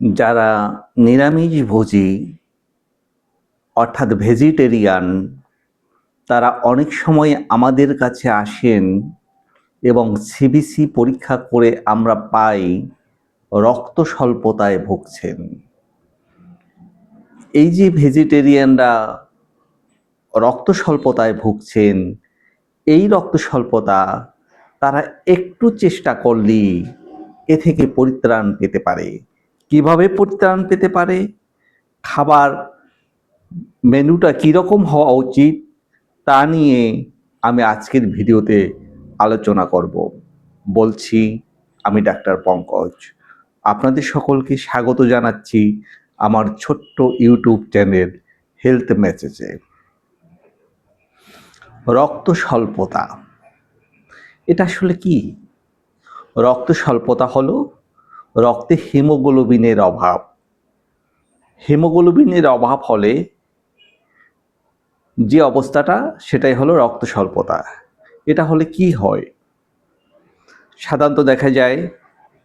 যারা নিরামিষ নিরামিষভোজী অর্থাৎ ভেজিটেরিয়ান, তারা অনেক সময় আমাদের কাছে আসেন এবং সিবিসি পরীক্ষা করে আমরা পাই রক্ত স্বল্পতায় ভুগছেন। এই যে ভেজিটেরিয়ানরা রক্ত স্বল্পতায় ভুগছেন, এই রক্ত স্বল্পতা তারা একটু চেষ্টা করলেই এ থেকে পরিত্রাণ পেতে পারে। কীভাবে পরিত্রাণ পেতে পারে? খাবার মেনুটা কীরকম হওয়া উচিত? তা নিয়ে আমি আজকের ভিডিওতে আলোচনা করব। বলছি, আমি ডাক্তার পঙ্কজ। আপনাদের সকলকে স্বাগত জানাচ্ছি আমার ছোট্ট ইউটিউব চ্যানেল হেলথ মেসেজে। রক্ত স্বল্পতা, এটা আসলে কি? রক্ত স্বল্পতা হলো রক্তে হিমোগ্লোবিনের অভাব। হিমোগ্লোবিনের অভাব হলে যে অবস্থাটা, সেটাই হলো রক্ত স্বল্পতা। এটা হলে কি হয়? সাধারণত দেখা যায়,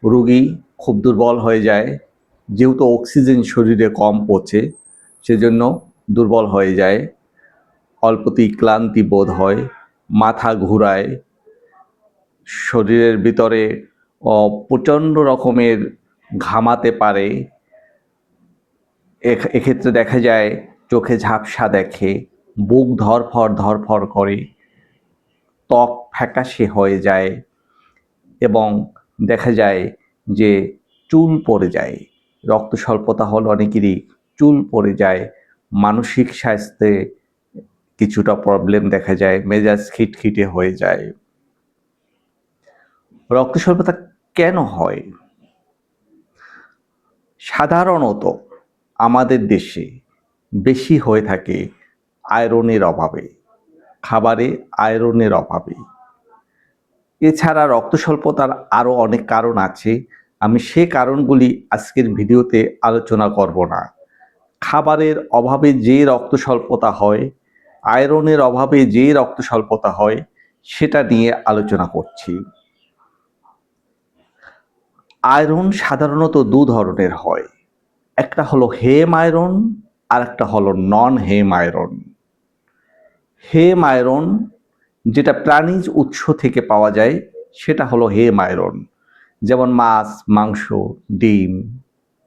রুগী খুব দুর্বল হয়ে যায়, যেহেতু অক্সিজেন শরীরে কম পৌঁছে সেজন্য দুর্বল হয়ে যায়। অল্পতেই ক্লান্তি বোধ হয়, মাথা ঘুরায়, শরীরের ভিতরে প্রচণ্ড রকমের ঘামাতে পারে। এক্ষেত্রে দেখা যায় চোখে ঝাপসা দেখে, বুক ধরফর ধরফর করে, ত্বক ফ্যাকাশে হয়ে যায় এবং দেখা যায় যে চুল পড়ে যায়। রক্ত স্বল্পতা হল অনেকেরই চুল পড়ে যায়, মানসিক স্বাস্থ্যে কিছুটা প্রবলেম দেখা যায়, মেজাজ খিটখিটে হয়ে যায়। রক্ত স্বল্পতা কেন হয়? সাধারণত আমাদের দেশে বেশি হয়ে থাকে আয়রনের অভাবে, খাবারে আয়রনের অভাবে। এছাড়া রক্ত স্বল্পতার আরও অনেক কারণ আছে, আমি সে কারণগুলি আজকের ভিডিওতে আলোচনা করব না। খাবারের অভাবে যে রক্ত স্বল্পতা হয়, আয়রনের অভাবে যে রক্ত স্বল্পতা হয়, সেটা নিয়ে আলোচনা করছি। আয়রন সাধারণত দু ধরনের হয়। একটা হলো হেম আয়রন আর একটা হলো নন হেম আয়রন হেম আয়রন যেটা প্রাণীজ উৎস থেকে পাওয়া যায়, সেটা হলো হেম আয়রন যেমন মাছ, মাংস, ডিম,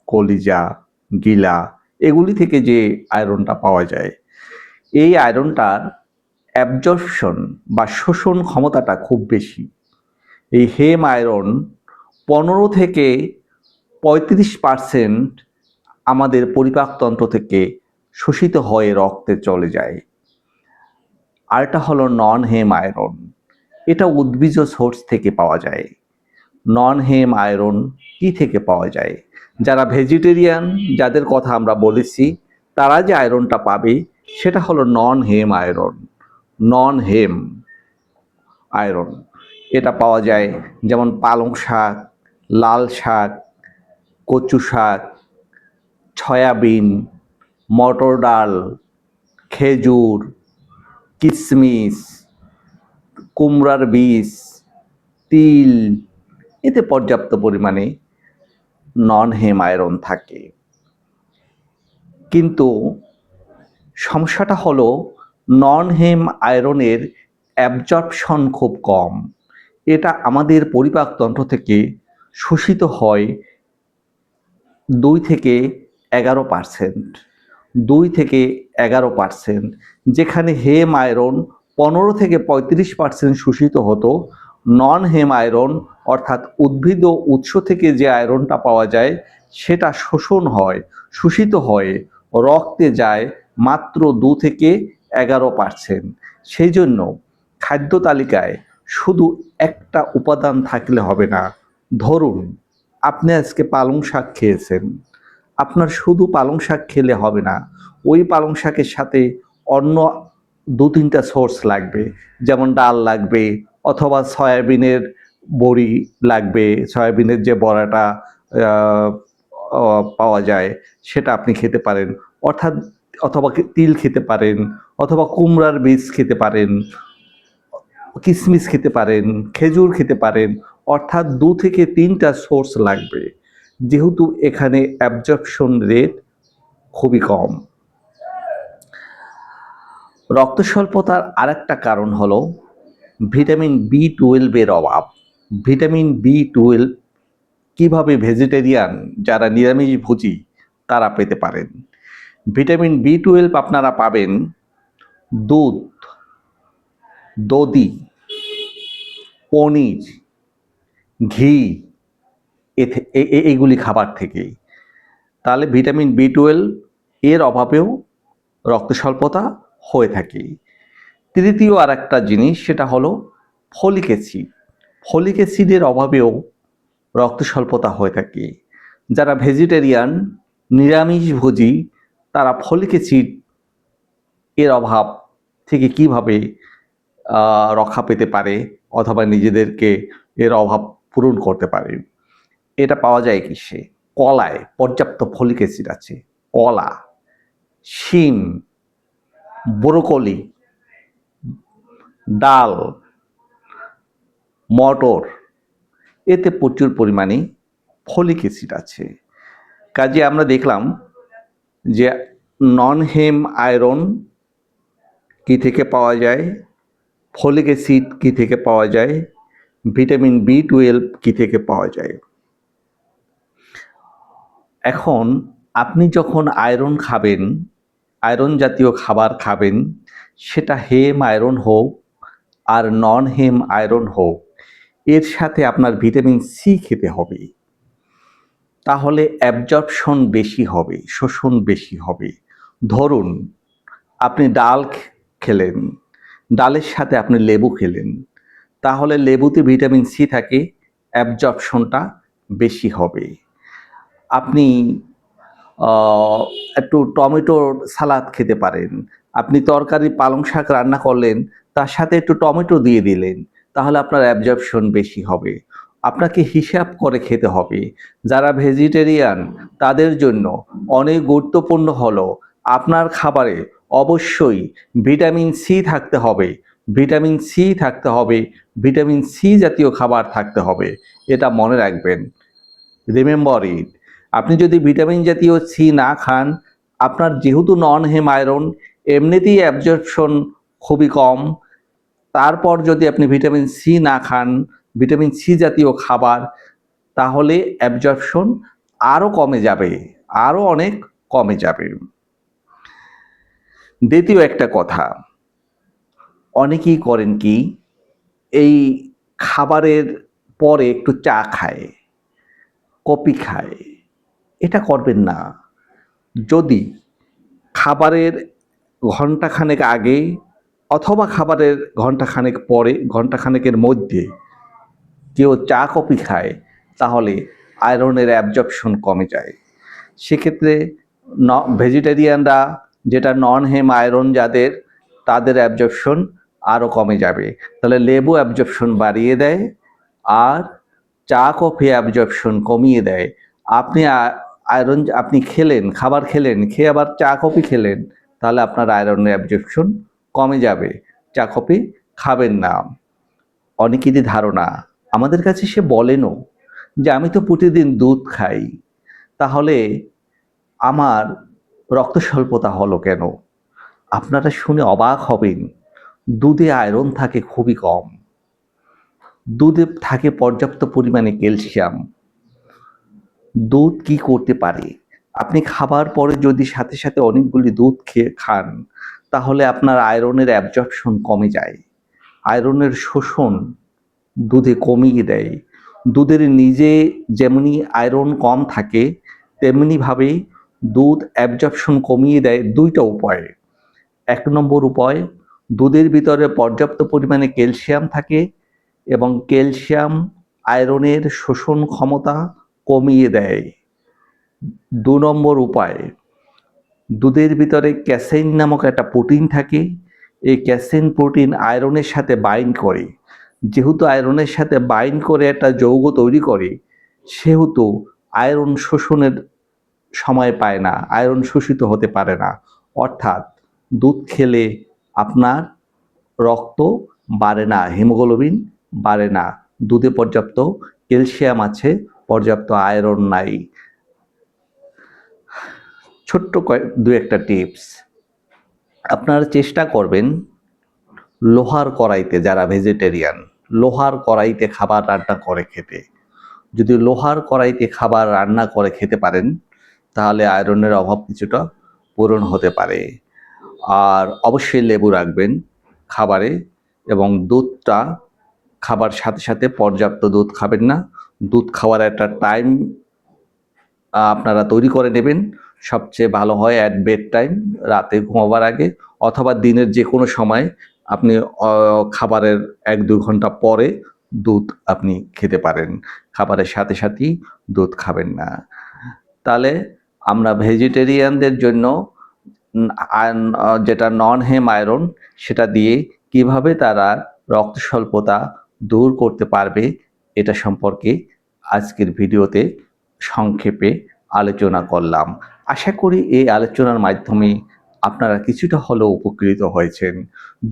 কলিজা, গিলা, এগুলি থেকে যে আয়রনটা পাওয়া যায়। এই আয়রনটার অ্যাবজর্পশন বা শোষণ ক্ষমতাটা খুব বেশি। এই হেম আয়রন পনেরো থেকে পঁয়ত্রিশ পার্সেন্ট আমাদের পরিপাকতন্ত্র থেকে শোষিত হয়ে রক্তে চলে যায়। আরেকটা হলো নন হেম আয়রন এটা উদ্ভিজ সোর্স থেকে পাওয়া যায়। নন হেম আয়রন কি থেকে পাওয়া যায়? যারা ভেজিটেরিয়ান, যাদের কথা আমরা বলেছি, তারা যে আয়রনটা পাবে, সেটা হলো নন হেম আয়রন নন হেম আয়রন এটা পাওয়া যায় যেমন পালং শাক লাল শাক, কচু শাক, সয়াবিন, মটর ডাল, খেজুর কিশমিশ কুমড়ার বীজ, তিল এতে পর্যাপ্ত পরিমাণে নন হেম আয়রন থাকে। কিন্তু সমস্যাটা হলো নন হেম আয়রনের অ্যাবজর্পশন খুব কম। এটা আমাদের পরিপাকতন্ত্র থেকে শোষিত হয় দুই থেকে এগারো পার্সেন্ট, দুই থেকে এগারো পার্সেন্ট, যেখানে হেম আয়রন পনেরো থেকে পঁয়ত্রিশ পার্সেন্ট শোষিত হতো। নন হেম আয়রন অর্থাৎ উদ্ভিদ ও উৎস থেকে যে আয়রনটা পাওয়া যায়, সেটা শোষণ হয়, শোষিত হয়, রক্তে যায় মাত্র দু থেকে এগারো পার্সেন্ট। সেই জন্য খাদ্য তালিকায় শুধু একটা উপাদান থাকলে হবে না ধরুন, আপনি আজকে পালং শাক খেয়েছেন। আপনার শুধু পালং শাক খেলে হবে না, ওই পালং শাকের সাথে অন্য দু তিনটা সোর্স লাগবে, যেমন ডাল লাগবে অথবা সয়াবিনের বড়ি লাগবে, সয়াবিনের যে বড়াটা পাওয়া যায়, সেটা আপনি খেতে পারেন। অর্থাৎ অথবা তিল খেতে পারেন, অথবা কুমড়ার বীজ খেতে পারেন কিশমিশ খেতে পারেন, খেজুর খেতে পারেন, অর্থাৎ দু থেকে তিনটা সোর্স লাগবে। যেহেতু এখানে অ্যাবজর্পশন রেট খুবই কম। রক্ত স্বল্পতার আরেকটা কারণ হলো ভিটামিন বি টুয়েলভের অভাব। ভিটামিন বি টুয়েলভ কীভাবে ভেজিটেরিয়ান যারা নিরামিষ নিরামিষভোজী, তারা পেতে পারেন। ভিটামিন বি টুয়েলভ আপনারা পাবেন দুধ দধি, পনির, ঘি, এথে- এ- এ- এইগুলি খাবার থেকেই। তাহলে ভিটামিন বি টুয়েলভ এর অভাবেও রক্ত স্বল্পতা হয়ে থাকে। তৃতীয় আর একটা জিনিস সেটা হলো ফলিক অ্যাসিড। ফলিক অ্যাসিডের অভাবেও রক্ত স্বল্পতা হয়ে থাকে। যারা ভেজিটেরিয়ান নিরামিষভোজী তারা ফলিক অ্যাসিড এর অভাব থেকে কীভাবে রক্ষা পেতে পারে অথবা নিজেদেরকে এর অভাব পূরণ করতে পারে। এটা পাওয়া যায় কিসে কলায় পর্যাপ্ত ফলিক অ্যাসিড আছে। কলা, শিম, ব্রোকলি, ডাল, মটর, এতে প্রচুর পরিমাণে ফলিক অ্যাসিড আছে। কাজে আমরা দেখলাম যে নন হেম আয়রন কি থেকে পাওয়া যায়? ফলিক অ্যাসিড কি থেকে পাওয়া যায়? ভিটামিন বি টুয়েলভ কি থেকে পাওয়া যায়? এখন আপনি যখন আয়রন খাবেন, আয়রন জাতীয় খাবার খাবেন, সেটা হেম আয়রন হোক আর নন হেম আয়রন হোক, এর সাথে আপনার ভিটামিন সি খেতে হবে। তাহলে অ্যাবজর্পশন বেশি হবে, শোষণ বেশি হবে। ধরুন, আপনি ডাল খেলেন। ডালের সাথে আপনি লেবু খেলেন, তাহলে লেবুতে ভিটামিন সি থাকে, অ্যাবজর্পশনটা বেশি হবে। আপনি একটু টমেটোর সালাদ খেতে পারেন, আপনি তরকারি পালং শাক রান্না করলেন, তার সাথে একটু টমেটো দিয়ে দিলেন, তাহলে আপনার অ্যাবজর্পশন বেশি হবে। আপনাকে হিসাব করে খেতে হবে। যারা ভেজিটেরিয়ান, তাদের জন্য অনেক গুরুত্বপূর্ণ হলো, আপনার খাবারে অবশ্যই ভিটামিন সি থাকতে হবে। ভিটামিন সি থাকতে হবে, ভিটামিন সি জাতীয় খাবার থাকতে হবে, এটা মনে রাখবেন। রিমেম্বর ইট আপনি যদি ভিটামিন জাতীয় সি না খান, আপনার যেহেতু নন হেম আয়রন এমনিতেই অ্যাবজর্পশন খুবই কম। তারপর যদি আপনি ভিটামিন সি না খান, ভিটামিন সি জাতীয় খাবার, তাহলে অ্যাবজর্পশন আরও কমে যাবে আরও অনেক কমে যাবে। দ্বিতীয় একটা কথা। অনেকেই করেন কি, এই খাবারের পরে একটু চা খায়, কফি খায়। এটা করবেন না। যদি খাবারের ঘন্টাখানেক আগে অথবা খাবারের ঘন্টাখানেক পরে ঘন্টাখানেকের মধ্যে কেউ চা, কফি খায়, তাহলে আয়রনের অ্যাবজর্পশন কমে যায়। সেক্ষেত্রে ন ভেজিটেরিয়ানরা যেটা নন হেম আয়রন যাদের, তাদের অ্যাবজর্পশন আরও কমে যাবে। তাহলে লেবু অ্যাবজর্পশন বাড়িয়ে দেয়, আর চা, কফি অ্যাবজর্পশন কমিয়ে দেয়। আপনি আয়রন আপনি খেলেন, খাবার খেলেন, খেয়ে আবার চা, কফি খেলেন, তাহলে আপনার আয়রনের অ্যাবজর্পশন কমে যাবে। চা, কফি খাবেন না। অনেকেরই ধারণা, আমাদের কাছে সে বলেনও যে, আমি তো প্রতিদিন দুধ খাই, তাহলে আমার রক্ত স্বল্পতা হলো কেন? আপনারা শুনে অবাক হবেন, দুধে আয়রন থাকে খুবই কম। দুধে থাকে পর্যাপ্ত পরিমাণে ক্যালসিয়াম। দুধ কি করতে পারে? আপনি খাবার পরে যদি সাথে সাথে অনেকগুলি দুধ খেয়ে খান, তাহলে আপনার আয়রনের অ্যাবজর্পশন কমে যায়। আয়রনের শোষণ দুধে কমিয়ে দেয়। দুধের নিজে যেমনি আয়রন কম থাকে, তেমনিভাবে দুধ অ্যাবজর্পশন কমিয়ে দেয় দুইটা উপায়ে। এক নম্বর উপায়, দুধের ভিতরে পর্যাপ্ত পরিমাণে ক্যালসিয়াম থাকে এবং ক্যালসিয়াম আয়রনের শোষণ ক্ষমতা কমিয়ে দেয়। দু নম্বর উপায়, দুধের ভিতরে ক্যাসেইন নামক একটা প্রোটিন থাকে, এই ক্যাসেইন প্রোটিন আয়রনের সাথে বাইন্ড করে। যেহেতু আয়রনের সাথে বাইন্ড করে একটা যৌগ তৈরি করে, সেহেতু আয়রন শোষণের সময় পায় না, আয়রন শোষিত হতে পারে না। অর্থাৎ দুধ খেলে আপনার রক্ত বাড়ে না, হিমোগ্লোবিন বাড়ে না। দুধে পর্যাপ্ত ক্যালসিয়াম আছে, পর্যাপ্ত আয়রন নাই। ছোট্ট দু একটা টিপস। আপনারা চেষ্টা করবেন লোহার কড়াইতে, যারা ভেজিটেরিয়ান, লোহার কড়াইতে খাবার রান্না করে খেতে। যদি লোহার কড়াইতে খাবার রান্না করে খেতে পারেন তাহলে আয়রনের অভাব কিছুটা পূরণ হতে পারে। আর অবশ্যই লেবু রাখবেন খাবারে এবং দুধটা খাবার সাথে সাথে পর্যাপ্ত দুধ খাবেন না। দুধ খাওয়ার একটা টাইম আপনারা তৈরি করে নেবেন। সবচেয়ে ভালো হয় অ্যাট বেড টাইম রাতে ঘুমাবার আগে অথবা দিনের যে কোনো সময় আপনি খাবারের এক দু ঘণ্টা পরে দুধ আপনি খেতে পারেন। খাবারের সাথে সাথেই দুধ খাবেন না। তাহলে আমরা ভেজিটেরিয়ানদের জন্য যেটা নন হেম আয়রন সেটা দিয়ে কীভাবে তারা রক্ত স্বল্পতা দূর করতে পারবে, এটা সম্পর্কে আজকের ভিডিওতে সংক্ষেপে আলোচনা করলাম। আশা করি এই আলোচনার মাধ্যমে আপনারা কিছুটা হলেও উপকৃত হয়েছেন।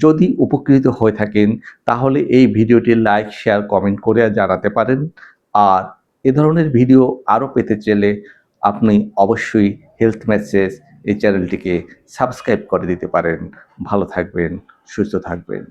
যদি উপকৃত হয়ে থাকেন, তাহলে এই ভিডিওটি লাইক শেয়ার কমেন্ট করে জানাতে পারেন। আর এ ধরনের ভিডিও আরও পেতে চাইলে আপনি অবশ্যই হেলথ মেসেজ এই চ্যানেলটিকে সাবস্ক্রাইব করে দিতে পারেন। ভালো থাকবেন সুস্থ থাকবেন।